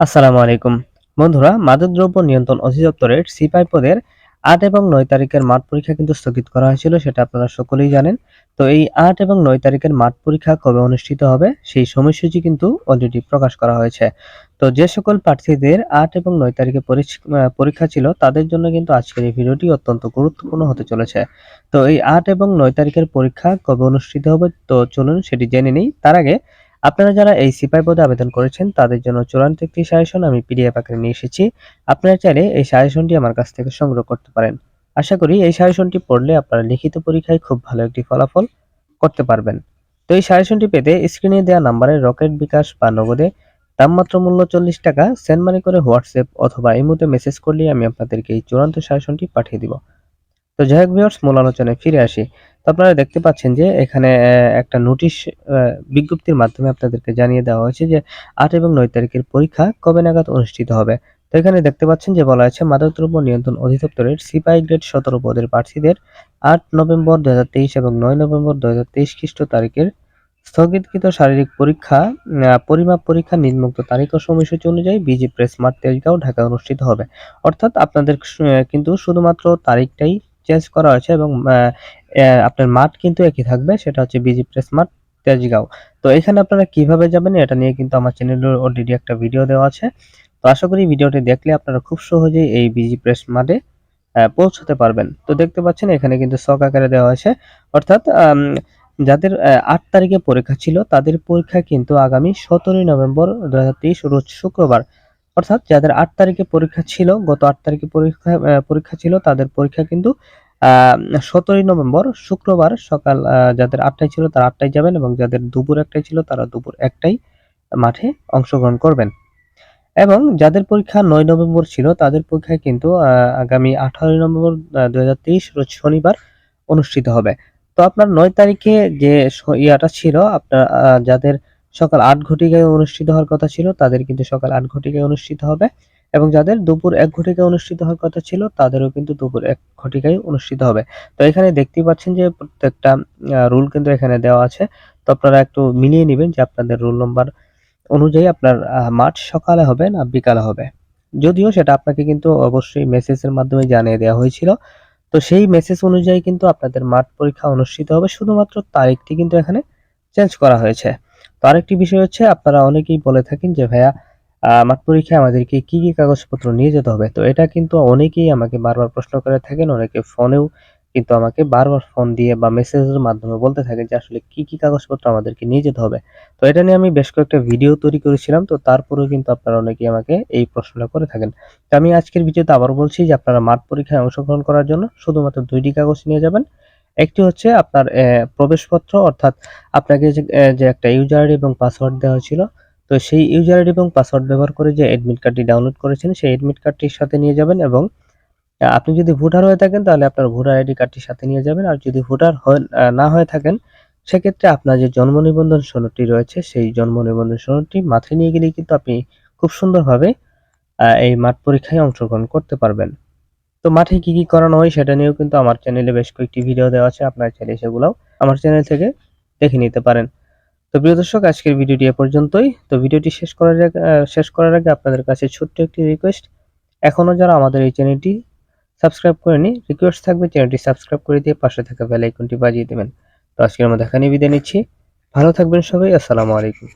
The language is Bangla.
আসসালামু আলাইকুম। বন্ধুরা, মাদকদ্রব্য নিয়ন্ত্রণ অধিদপ্তরের সিপাই পদের আট এবং নয় তারিখের মাঠ পরীক্ষা কিন্তু স্থগিত করা হয়েছিল, সেটা আপনারা সকলেই জানেন। তো এই আট এবং নয় তারিখের মাঠ পরীক্ষা কবে অনুষ্ঠিত হবে, সেই সময়সূচি কিন্তু অলরেডি প্রকাশ করা হয়েছে। তো যে সকল প্রার্থীদের আট এবং নয় তারিখে পরীক্ষা ছিল, তাদের জন্য কিন্তু আজকের এই ভিডিওটি অত্যন্ত গুরুত্বপূর্ণ হতে চলেছে। তো এই আট এবং নয় তারিখের পরীক্ষা কবে অনুষ্ঠিত হবে, তো চলুন সেটি জেনে নিই। তার আগে আপনারা যারা এই সিপাই পদে আবেদন করেছেন, তাদের জন্য চূড়ান্ত একটি সাজেশন আমি পিডিএফ আকারে নিয়ে এসেছি। আপনারা চাইলে এই সাজেশনটি আমার কাছ থেকে সংগ্রহ করতে পারেন। আশা করি এই সাজেশনটি পড়লে আপনারা লিখিত পরীক্ষায় খুব ভালো একটি ফলাফল করতে পারবেন। তো এই সাজেশনটি পেতে স্ক্রিনে দেওয়া নাম্বারে রকেট বিকাশ বা নগদে দামমাত্র মূল্য চল্লিশ টাকা সেন্ড মানি করে হোয়াটসঅ্যাপ অথবা ইমোতে মেসেজ করলেই আমি আপনাদেরকে এই চূড়ান্ত সাজেশনটি পাঠিয়ে দিব। তো যাই হোক ভিউয়ার্স মূল আলোচনায় ফিরে আসি। তো আপনারা দেখতে পাচ্ছেন যে এখানে একটা নোটিশ বিজ্ঞপ্তির মাধ্যমে আপনাদেরকে জানিয়ে দেওয়া হয়েছে যে আট এবং নয় তারিখের পরীক্ষা কবে নাগাদ অনুষ্ঠিত হবে। তো এখানে দেখতে পাচ্ছেন যে বলা আছে মাদকদ্রব্য নিয়ন্ত্রণ অধিদপ্তরের সিপাই গ্রেড সতেরো পদের প্রার্থীদের আট নভেম্বর দুহাজার তেইশ এবং নয় নভেম্বর দুই হাজার তেইশ খ্রিস্ট তারিখের স্থগিতকৃত শারীরিক পরীক্ষা পরিমাপ পরীক্ষা নিম্নোক্ত তারিখ ও সময়সূচি অনুযায়ী BG press mart Tejgaon Dhaka অনুষ্ঠিত হবে। অর্থাৎ আপনাদের কিন্তু শুধুমাত্র তারিখটাই চেঞ্জ করা হয়েছে এবং আপনার মাঠ কিন্তু একই থাকবে, সেটা হচ্ছে বিজি প্রেস মাঠ, তেজগাঁও। তো এখানে আপনারা কীভাবে যাবেন এটা নিয়ে কিন্তু আমার চ্যানেলে অলরেডি একটা ভিডিও দেওয়া আছে। তো আশা করি ভিডিওটি দেখলে আপনারা খুব সহজেই এই বিজি প্রেস মাঠে পৌঁছতে পারবেন। তো দেখতে পাচ্ছেন এখানে কিন্তু শখ আকারে দেওয়া হয়েছে। অর্থাৎ যাদের আট তারিখে পরীক্ষা ছিল, তাদের পরীক্ষা কিন্তু আগামী সতেরোই নভেম্বর দু হাজার তেইশ, রোজ শুক্রবার। অর্থাৎ যাদের আট তারিখে পরীক্ষা ছিল, গত আট তারিখে পরীক্ষা পরীক্ষা ছিল, তাদের পরীক্ষা কিন্তু সতেরোই নভেম্বর শুক্রবার সকাল যাদের আটটায় ছিল তারা আটটায় যাবেন এবং যাদের দুপুর একটাই ছিল তারা দুপুর একটাই মাঠে অংশগ্রহণ করবেন। এবং যাদের পরীক্ষা নয় নভেম্বর ছিল তাদের পরীক্ষায় কিন্তু আগামী আঠারোই নভেম্বর দু হাজার তেইশ রোজ শনিবার অনুষ্ঠিত হবে। তো আপনার নয় তারিখে যে ইয়াটা ছিল, আপনার যাদের সকাল আট ঘটিকায় অনুষ্ঠিত হওয়ার কথা ছিল তাদের কিন্তু সকাল আট ঘটিকায় অনুষ্ঠিত হবে। এবং যাদের দুপুর এক ঘটিকায় অনুষ্ঠিত হওয়ার কথা ছিল, তাদেরও কিন্তু দুপুর এক ঘটিকায় অনুষ্ঠিত হবে। তো এখানে দেখতেই পাচ্ছেন যে প্রত্যেকটা রুল কিন্তু এখানে দেওয়া আছে। তো আপনারা একটু মিলিয়ে নেবেন যে আপনাদের রুল নম্বর অনুযায়ী আপনার মাঠ সকালে হবে না বিকালে হবে। যদিও সেটা আপনাকে কিন্তু অবশ্যই মেসেজের মাধ্যমে জানিয়ে দেওয়া হয়েছিল। তো সেই মেসেজ অনুযায়ী কিন্তু আপনাদের মাঠ পরীক্ষা অনুষ্ঠিত হবে। শুধুমাত্র তারিখটি কিন্তু এখানে চেঞ্জ করা হয়েছে। তো আরেকটি বিষয় হচ্ছে, আপনারা অনেকেই বলে থাকেন যে, ভাইয়া মাঠ পরীক্ষায় আমাদেরকে কি কি কাগজপত্র নিয়ে যেতে হবে? তো এটা কিন্তু অনেকেই আমাকে বারবার প্রশ্ন করে থাকেন, অনেকে ফোনেও কিন্তু আমাকে বারবার ফোন দিয়ে বা মেসেজের মাধ্যমে বলতে থাকেন যে আসলে কি কি কাগজপত্র আমাদেরকে নিয়ে যেতে হবে। তো এটা নিয়ে আমি বেশ কয়েকটা ভিডিও তৈরি করেছিলাম, তো তারপরেও কিন্তু আপনারা অনেকেই আমাকে এই প্রশ্নটা করে থাকেন। তো আমি আজকের ভিডিওতে আবার বলছি যে আপনারা মাঠ পরীক্ষায় অংশগ্রহণ করার জন্য শুধুমাত্র দুইটি কাগজ নিয়ে যাবেন। একটি হচ্ছে আপনার প্রবেশপত্র, অর্থাৎ আপনাকে যে একটা ইউজার এবং পাসওয়ার্ড দেওয়া হয়েছিল তো সেই ইউজার আইডি এবং পাসওয়ার্ড ব্যবহার করে যে অ্যাডমিট কার্ডটি ডাউনলোড করেছেন, সেই অ্যাডমিট কার্ডটির সাথে নিয়ে যাবেন এবং আপনি যদি ভোটার হয়ে থাকেন তাহলে আপনার ভোটার আইডি কার্ডটির সাথে নিয়ে যাবেন। আর যদি ভোটার না হয়ে থাকেন, সেক্ষেত্রে আপনার যে জন্ম নিবন্ধন সনদটি রয়েছে, সেই জন্ম নিবন্ধন সনদটি মাথায় নিয়ে গেলেই কিন্তু আপনি খুব সুন্দরভাবে এই মাঠ পরীক্ষায় অংশগ্রহণ করতে পারবেন। তো মাঠে কি কি করানো হয় সেটা নিয়েও কিন্তু আমার চ্যানেলে বেশ কয়েকটি ভিডিও দেওয়া আছে, আপনার চাইলে সেগুলোও আমার চ্যানেল থেকে দেখে নিতে পারেন। তো প্রিয় দর্শক, আজকের ভিডিওটি এ পর্যন্তই। তো ভিডিওটি শেষ করার শেষ করার আগে আপনাদের কাছে ছোট্ট একটি রিকোয়েস্ট এখনও যারা আমাদের এই চ্যানেলটি সাবস্ক্রাইব করেনি রিকোয়েস্ট থাকবে চ্যানেলটি সাবস্ক্রাইব করে দিয়ে পাশে থাকা বেল আইকনটি বাজিয়ে দেবেন। তো আজকের মতো এখানেই বিদায় নিচ্ছি। ভালো থাকবেন সবাই, আসসালামু আলাইকুম।